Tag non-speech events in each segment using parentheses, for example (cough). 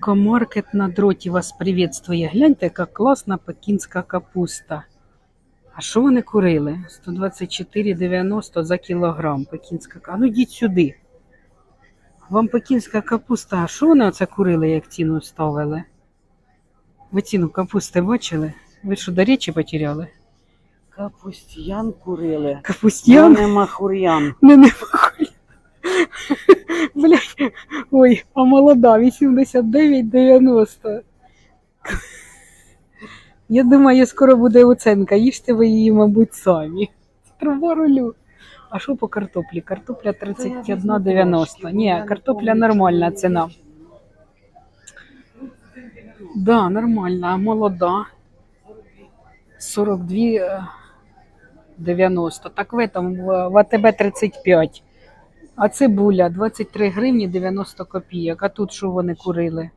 Екомаркет на дроті вас приветствує. Гляньте, яка класна пекінська капуста. А що вони курили? 124,90 за кілограм. Пекінська капуста. Ну йдіть сюди. Вам пекінська капуста. А що вони оце курили, як ціну ставили? Ви ціну капусти бачили? Ви що, до речі потеряли? Капустян курили. Капустян? Не махур'ян. Не, не (laughs) похуй. (laughs) Ой, а молода, 89,90. (laughs) Я думаю, скоро буде оценка. Їжте ви її, мабуть, самі. Труба рулю. А що по картоплі? Картопля 31,90. Ні, картопля нормальна ціна. Да, нормальна, молода. 42,90. Так в этом в АТБ 35. А цибуля 23 гривні 90 копійок. А тут що вони курили?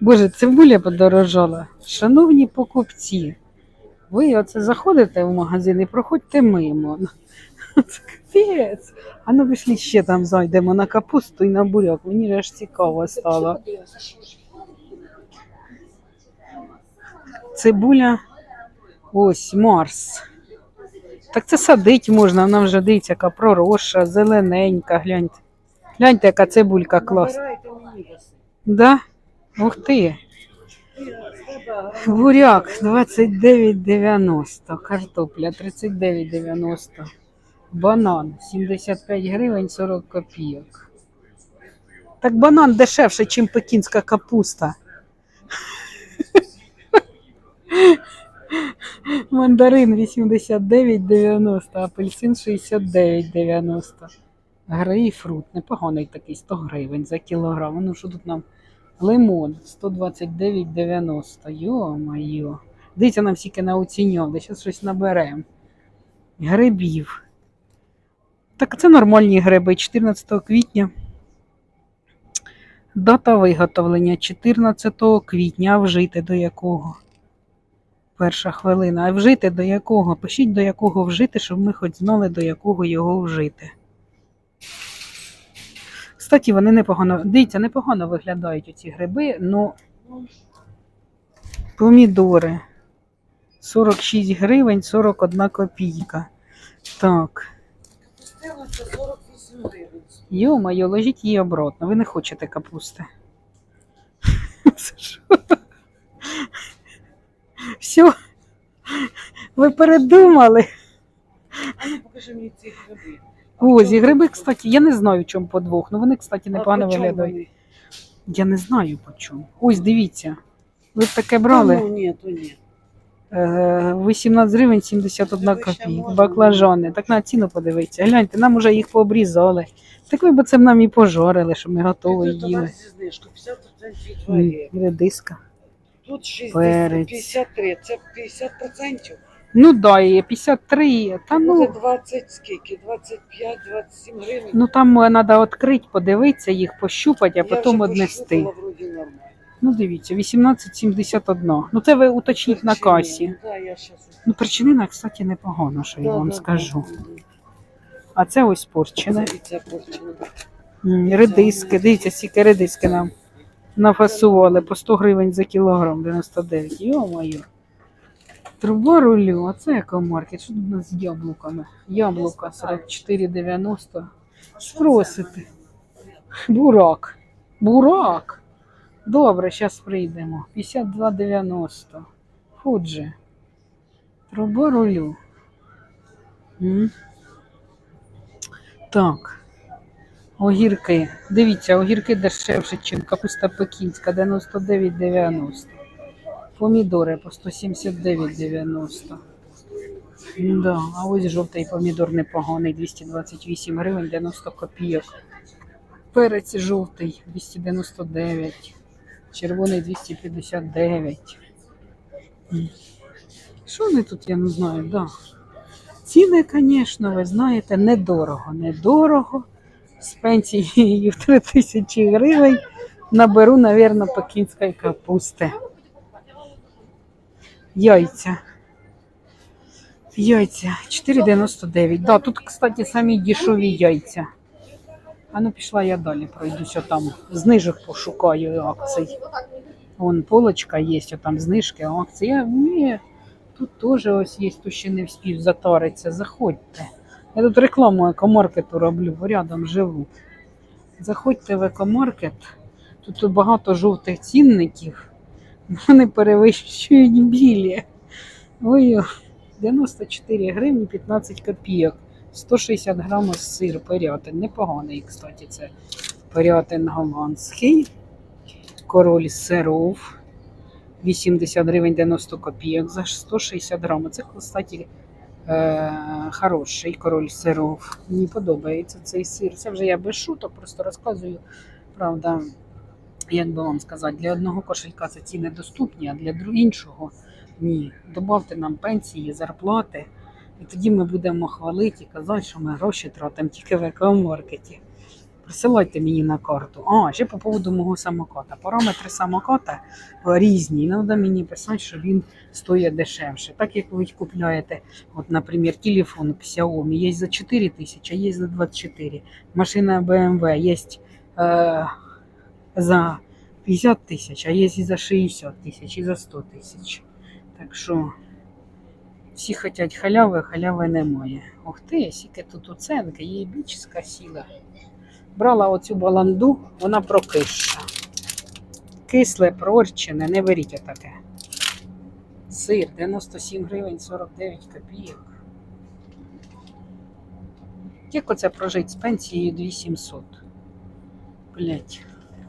Боже, цибуля подорожала. Шановні покупці, ви оце заходите в магазин і проходьте мимо. Це капець. А ну пішли ще там зайдемо на капусту і на буряк. Мені ж аж цікаво стало. Цибуля. Ось Марс. Так це садить можна, вона вже дивіться, яка проросша, зелененька, гляньте. Гляньте, яка цибулька класна. Да? Ух ти. Буряк 29,90, картопля 39,90, банан 75 гривень 40 копійок. Так банан дешевше, ніж пекінська капуста. Мандарин 89,90, апельсин 69,90. Грейпфрут, непоганий такий, 100 гривень за кілограм. Ну що тут нам? Лимон 129,90. Йо-майо. Дивіться, нам всіки науціняли, зараз щось наберемо. Грибів. Так це нормальні гриби. 14 квітня. Дата виготовлення 14 квітня. Вжити до якого? Перша хвилина. А вжити до якого? Пишіть до якого вжити, щоб ми хоч знали, до якого його вжити. Кстати, вони непогано. Дивіться, непогано виглядають оці гриби, ну помідори. 46 гривень, 41 копійка. Так. Пустила це 48 гривень. Йо-моє, ложіть її обратно. Ви не хочете капусти. (laughs) Це що? Все. Ви передумали. А ну покажи мені ці гриби. О, ці гриби, кстати, я не знаю, чому по двох, але вони, кстати, непогано виглядають. Я не знаю по чому. Ось дивіться. Ви б таке брали? Ну, ні, то ні. Е, 18 гривень 71 Це ви ще копійка. можна. Баклажани. Так на ціну подивіться. Гляньте, нам уже їх пообрізали. Так ви б це нам і пожарили, щоб ми готові їли. товар зі знижкою, 50% від М, ваги. Редиска. Тут 60, Перець. 53, це 50%. Ну да, і 53. Та Буде ну, 20 скільки? 25, 27 гривень. ну там треба відкрити, подивитися їх, пощупати, а потім однести. вроді нормально. Ну дивіться, 18,71. Ну це ви уточніть на касі. Да, я щас... Ну, причинина, кстати, непогано, що я Да, вам да, скажу. да. А це ось порчене. Це- це порчене. М, Редиски, дивіться, скільки редиски нам нафасували по 100 гривень за кілограм 99. Йо-моє. Труба рулю, а це екомаркет. Що тут у нас з яблуками? Яблука 44,90. Спросите. Бурак. Бурак. Добре, зараз прийдемо. 52,90. Фуджи. Труба рулю. М. Так. Огірки. Дивіться, огірки дешевше, ніж капуста пекінська, 99,90. Помідори по 179,90. Да, а ось жовтий помідор непоганий, 228 гривень, 90 копійок. Перець жовтий 299, червоний 259. Що вони тут, я не знаю, да. Ціни, звісно, ви знаєте, недорого. Недорого. З пенсією в 3 тисячі гривень наберу, мабуть, пекінської капусти. Яйця. Яйця 4,99. Да, тут, кстати, самі дешеві яйця. А ну пішла я далі пройдуся там. Знижок пошукаю акцій. Вон полочка є, там знижки, акції. Тут теж ось є, хто ще не встиг затариться. Заходьте. Я тут рекламу екомаркету роблю, рядом живу. Заходьте в екомаркет. Тут багато жовтих цінників. Вони перевищують білі. Ой, 94 гривні 15 копійок. 160 грамів сир порятин. Непоганий, кстати, це порятин голландський. Король сиров. 80 гривень 90 копійок за 160 грамів. Це, кстати, е, хороший король сиров. Мені подобається цей сир. Це вже я без шуток, просто розказую. Правда, як би вам сказати, для одного кошелька це ціни доступні, а для іншого ні. Добавте нам пенсії, зарплати, і тоді ми будемо хвалити і казати, що ми гроші тратимо тільки в екомаркеті. Присилайте мені на карту. А, ще по поводу мого самоката. Параметри самоката е, різні. Треба мені писати, що він стоїть дешевше. Так як ви купляєте, от, наприклад, телефон Xiaomi є за 4 тисячі, а є за 24. Машина BMW є е, за 50 тисяч, а є і за 60 тисяч, і за 100 тисяч. Так що всі хочуть халяви, халяви немає. Ох ти, скільки тут оценки, її бічська сіла. Брала оцю баланду, вона прокисша. Кисле, прорчене, не беріть таке. Сир 97 гривень 49 копійок. Як оце прожить з пенсією 2700? Блять.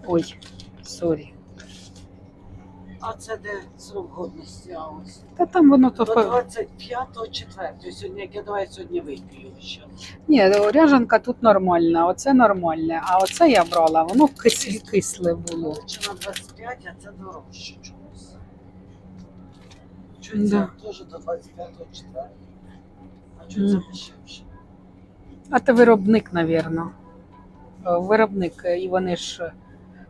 Ой, сорі. А це де срок годності? А ось. Та там воно то. До по- 25-го, 4 Сьогодні, як я давай сьогодні вип'ю ще. Ні, ряжанка тут нормальна, оце нормальне. А оце я брала, воно кисле, кисле було. Чи на 25, а це дорожче чомусь. Чому Да. це теж до 25-го, 4 А чому це Мгм. дешевше? А це виробник, навірно. Е, Виробник, е, і вони ж.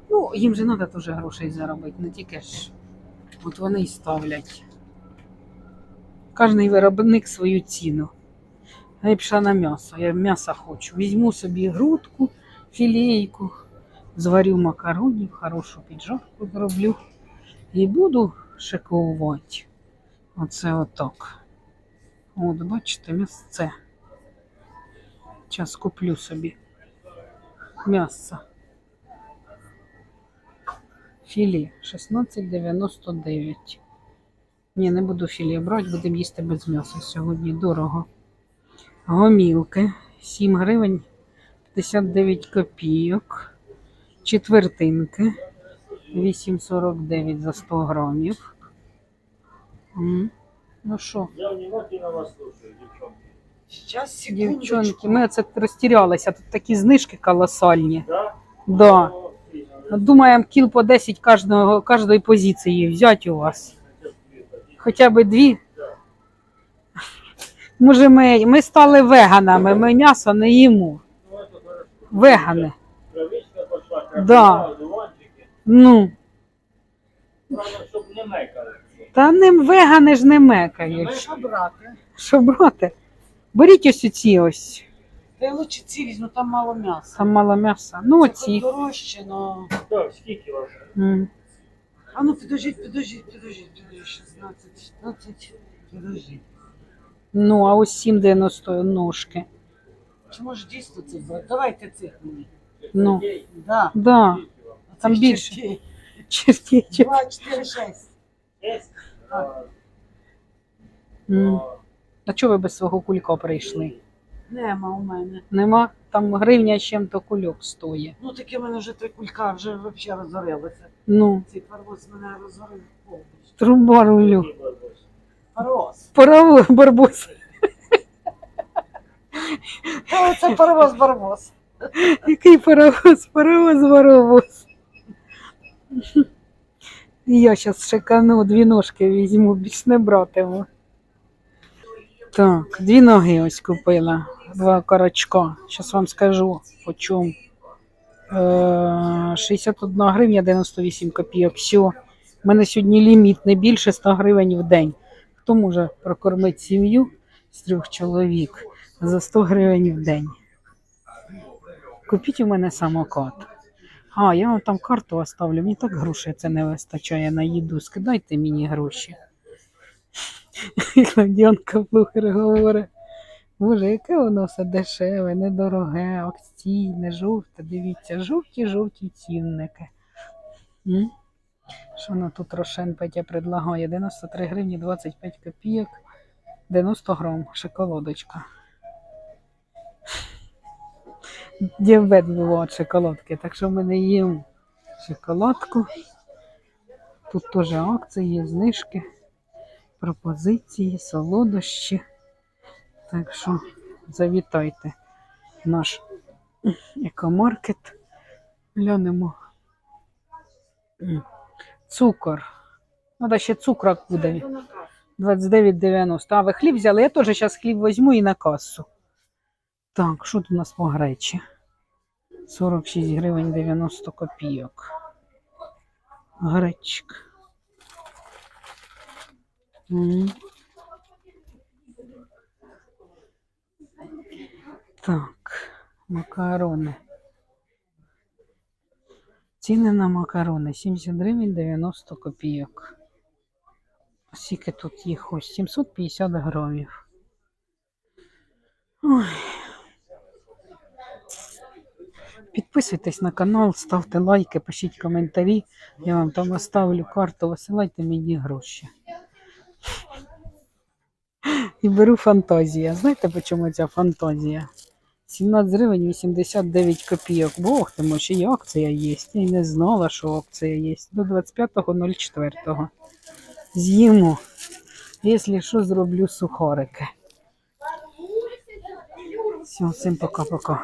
Ну, їм же треба теж грошей заробити, не тільки ж. От вони і ставлять. Кожний виробник свою ціну. Я пішла на м'ясо. Я м'ясо хочу. Візьму собі грудку, філейку, зварю макаронів, хорошу піджарку зроблю. І буду шикувати. Оце отак. От, бачите, м'ясце. Зараз куплю собі м'ясо. Філе 16,99. Ні, не буду філе брати, будемо їсти без м'яса сьогодні. Дорого. Гомілки 7 гривень 59 копійок. Четвертинки 8,49 за 100 грамів. М. Ну що? Я внимательно вас слушаю, девчонки. Зараз, секундочку. Дівчонки, ми це розтірялися. Тут такі знижки колосальні. Да? Да. Думаємо, кіл по 10 кожного, кожної позиції взяти у вас. Хоча б дві. Може, ми, ми стали веганами, ми м'ясо не їмо. Вегани. Да. Ну, та не вегани ж не мекають. Що брати? Що брати? Беріть ось ці ось. Та я лучше ці візьму, там мало м'яса. Там мало м'яса. Ну, Це оці. дорожче, но... Так, скільки вас? М. А ну підождіть, підождіть, підождіть, підождіть, 16, 16, підождіть. Ну, а ось 7,90 ножки. Чи може дійсно це брати? Давайте цих мені. Ну, Да. да. Там Цих більше. чертей. Чертічок. 2, 4, 6. Есть? Так. М. А чого ви без свого кулька прийшли? Нема у мене. Нема? Там гривня чим-то кульок стоїть. Ну таке в мене вже три кулька, вже взагалі розорилися. Ну, Цей паровоз мене розорив повністю. труба рулю. Паровоз. Паровоз, барбос. Та оце паровоз барбос. Який паровоз? Паровоз, баровоз. Я зараз шикану, дві ножки візьму, більш не братиму. Так, дві ноги ось купила, два карачка. Зараз вам скажу, по чому. Е, 61 гривня 98 копійок. Все. У мене сьогодні ліміт не більше 100 гривень в день. Хто може прокормити сім'ю з трьох чоловік за 100 гривень в день? Купіть у мене самокат. А, я вам там карту оставлю. Мені так грошей це не вистачає на їду. Скидайте мені гроші. (laughs) Кладянка блогер говорить. Боже, яке воно все дешеве, недороге, акційне, жовте. Дивіться, жовті-жовті цінники. Що на тут Рошен Петя предлагає? 93 гривні 25 копійок, 90 грам, шоколадочка. Діабет було від шоколадки, так що ми не їмо шоколадку. Тут теж акції, знижки, пропозиції, солодощі. Так що завітайте в наш екомаркет. Глянемо. Цукор. Надо ще цукрак буде. 29,90. А ви хліб взяли? Я теж зараз хліб візьму і на касу. Так, що тут у нас по гречі? 46 гривень 90 копійок. Гречка. Так, макарони. Ціни на макарони 70 гривень 90 копійок. Скільки тут їх ось 750 грамів. Ой. Підписуйтесь на канал, ставте лайки, пишіть коментарі. Я вам там оставлю карту, висилайте мені гроші. І беру фантазія. Знаєте, чому ця фантазія? 17 гривень 89 копійок. Бог ти ще й акція є. Я не знала, що акція є. До 25.04. З'їмо. Якщо що, зроблю сухарики. Всім пока-пока.